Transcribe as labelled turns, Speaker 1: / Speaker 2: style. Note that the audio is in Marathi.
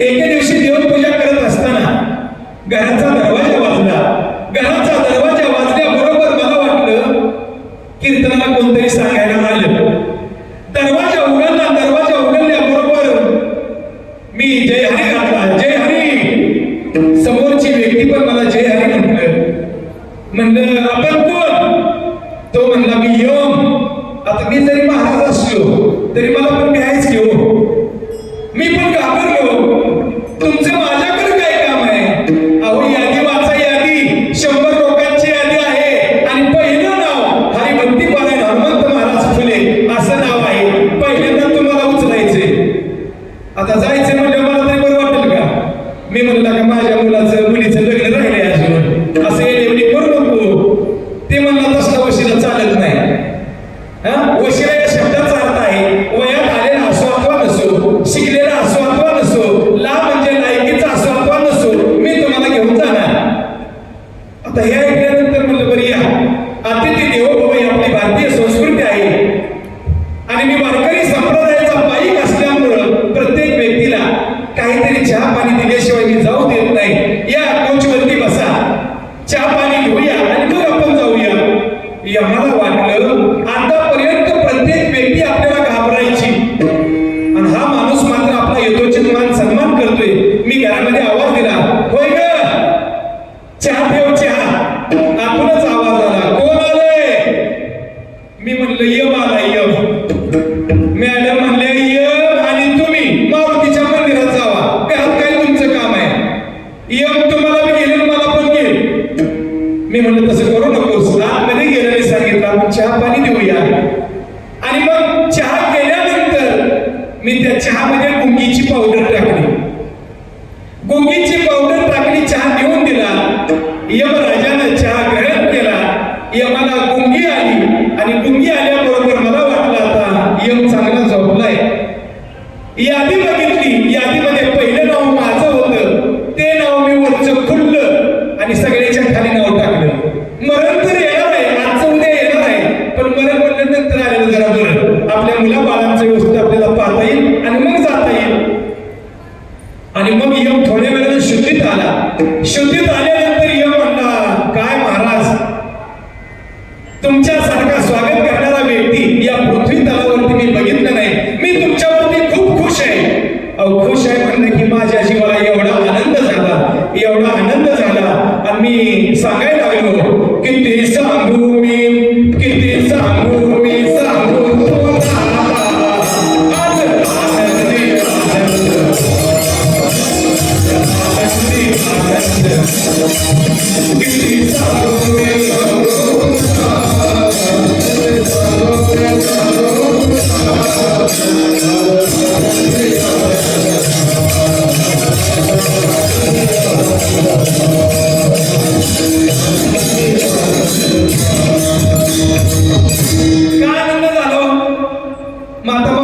Speaker 1: एके दिवशी देवपूजा करत असताना घराचा दरवाजा वाजला. घराचा दरवाजा वाजल्याबरोबर मला वाटलं कीर्तनाला कोणतरी सांगायला आलं. दरवाजा उघडला दरवाजा उघडल्याबरोबर मी जय हरी घातला. जय हरी समोरची व्यक्ती पण मला जय हरी म्हटलं. म्हणलं आपण कोण? तो म्हणला मी यम. आता मी जरी महाराज असलो तरी मला पण मी म्हणला का माझ्या मुलाचं मुलीचं लग्न राहिले अजून. असं येणे करू नको. ते म्हणला तसला वशिला चालत नाही. हा? वशिला तो मला पण गेले मला पण घे मी म्हणलं तसं करू नको आतमध्ये गेलं मी सांगितलं आपण चहा पाणी देऊया. आणि मग चहा केल्यानंतर मी त्या चहामध्ये गुंगीची पावडर टाकली. गुंगीची पावडर टाकली चहा देऊन दिला. मी सांगायला लागलो किती सांगू मी किती सांगू मी सांगू किती सांगू ma